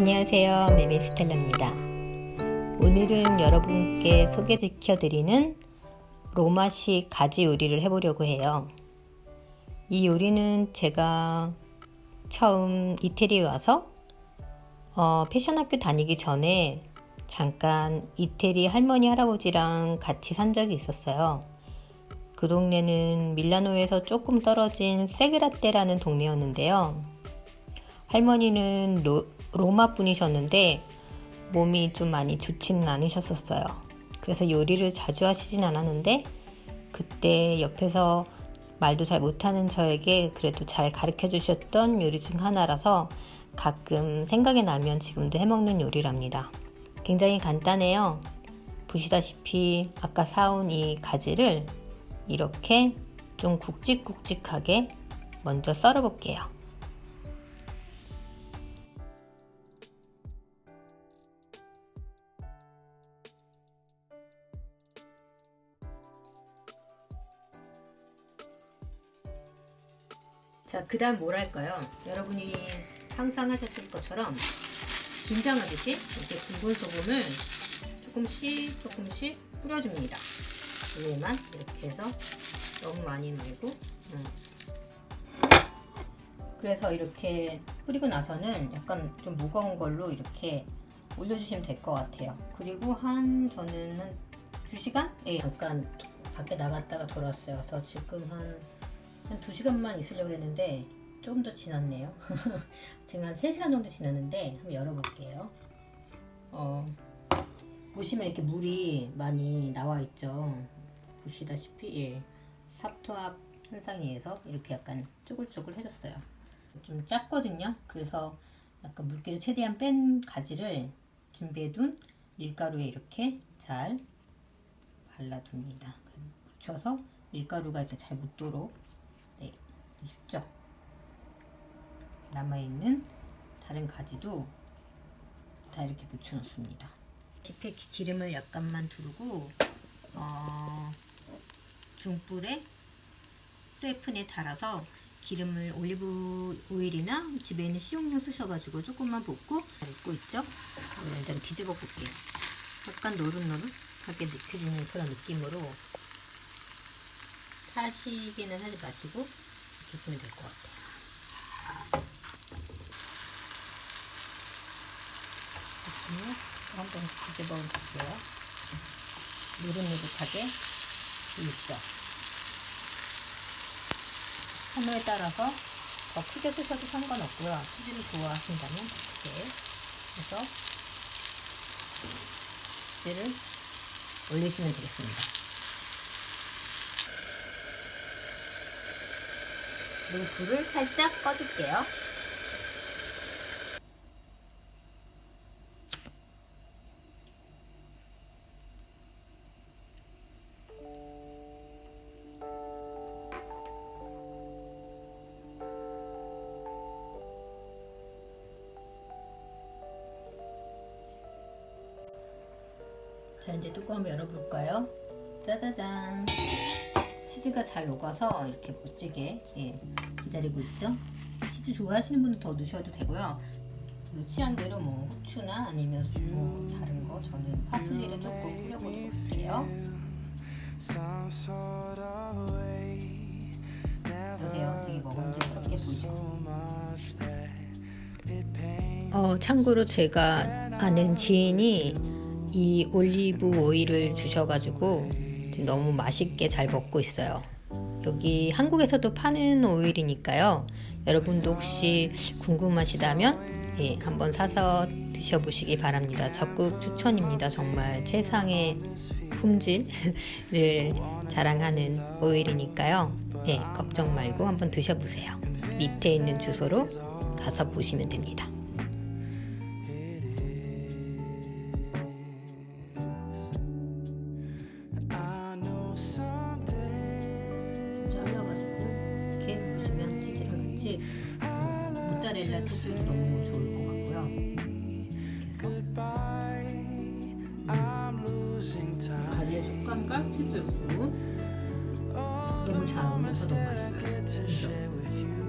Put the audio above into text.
안녕하세요. 메미스텔라입니다. 오늘은 여러분께 소개시켜드리는 로마식 가지 요리를 해보려고 해요. 이 요리는 제가 처음 이태리에 와서 어, 패션 학교 다니기 전에 잠깐 이태리 할머니 할아버지랑 같이 산 적이 있었어요. 그 동네는 밀라노에서 조금 떨어진 세그라떼라는 동네였는데요. 할머니는 로, 로마 분이셨는데 몸이 좀 많이 좋지는 않으셨었어요. 그래서 요리를 자주 하시진 않았는데 그때 옆에서 말도 잘 못하는 저에게 그래도 잘 가르쳐 주셨던 요리 중 하나라서 가끔 생각이 나면 지금도 해먹는 요리랍니다. 굉장히 간단해요. 보시다시피 아까 사온 이 가지를 이렇게 좀 굵직굵직하게 먼저 썰어 볼게요. 자, 그 다음 뭘 할까요? 여러분이 상상하셨을 것처럼 김장하듯이 이렇게 굵은 소금을 조금씩 조금씩 뿌려줍니다. 위에만 이렇게 해서 너무 많이 말고 음. 그래서 이렇게 뿌리고 나서는 약간 좀 무거운 걸로 이렇게 올려주시면 될 것 같아요. 그리고 한 저는 한 2시간? 예, 잠깐 밖에 나갔다가 돌아왔어요. 더 지금 한, 한 2시간만 있으려고 했는데 조금 더 지났네요. 지금 한 3시간 정도 지났는데 한번 열어볼게요. 어, 보시면 이렇게 물이 많이 나와 있죠. 보시다시피 예, 삽투압 현상에 의해서 이렇게 약간 쪼글쪼글해졌어요. 좀 작거든요. 그래서 약간 물기를 최대한 뺀 가지를 준비해 둔 밀가루에 이렇게 잘 발라둡니다. 묻혀서 밀가루가 이렇게 잘 묻도록 네, 쉽죠? 남아있는 다른 가지도 다 이렇게 묻혀놓습니다. 지폐 기름을 약간만 두르고 어, 중불에 프라이팬에 달아서 기름을 올리브 오일이나 집에 있는 식용유 쓰셔가지고 조금만 붓고 붓고 있죠. 일단 뒤집어 볼게요. 약간 노릇노릇하게 느껴지는 그런 느낌으로 타시기는 하지 마시고 드시면 될 것 같아요. 이렇게 한번 뒤집어 볼게요. 노릇노릇하게 있죠. 선호에 따라서 더 크게 쓰셔도 상관없고요. 치즈를 좋아하신다면 이렇게 해서 치즈를 올리시면 되겠습니다. 그리고 불을 살짝 꺼줄게요. 자 이제 뚜껑 열어볼까요? 짜자잔 치즈가 잘 녹아서 이렇게 멋지게 예, 기다리고 있죠? 치즈 좋아하시는 분은 더 넣으셔도 되고요 취향대로 뭐 후추나 아니면 뭐 다른 거 저는 파슬리를 조금 뿌려보도록 할게요 보세요 되게 먹음직스럽게 보이죠? 어, 참고로 제가 아는 지인이 이 올리브 오일을 주셔가지고 너무 맛있게 잘 먹고 있어요. 여기 한국에서도 파는 오일이니까요. 여러분도 혹시 궁금하시다면 예, 한번 사서 드셔보시기 바랍니다. 적극 추천입니다. 정말 최상의 품질을 자랑하는 오일이니까요. 예, 걱정 말고 한번 드셔보세요. 밑에 있는 주소로 가서 보시면 됩니다. 같이 음, 모짜렐라 치즈도 너무 좋을 것 같고요. 음, 가지의 식감과 치즈 후 너무 잘 어울려서 너무 맛있어요.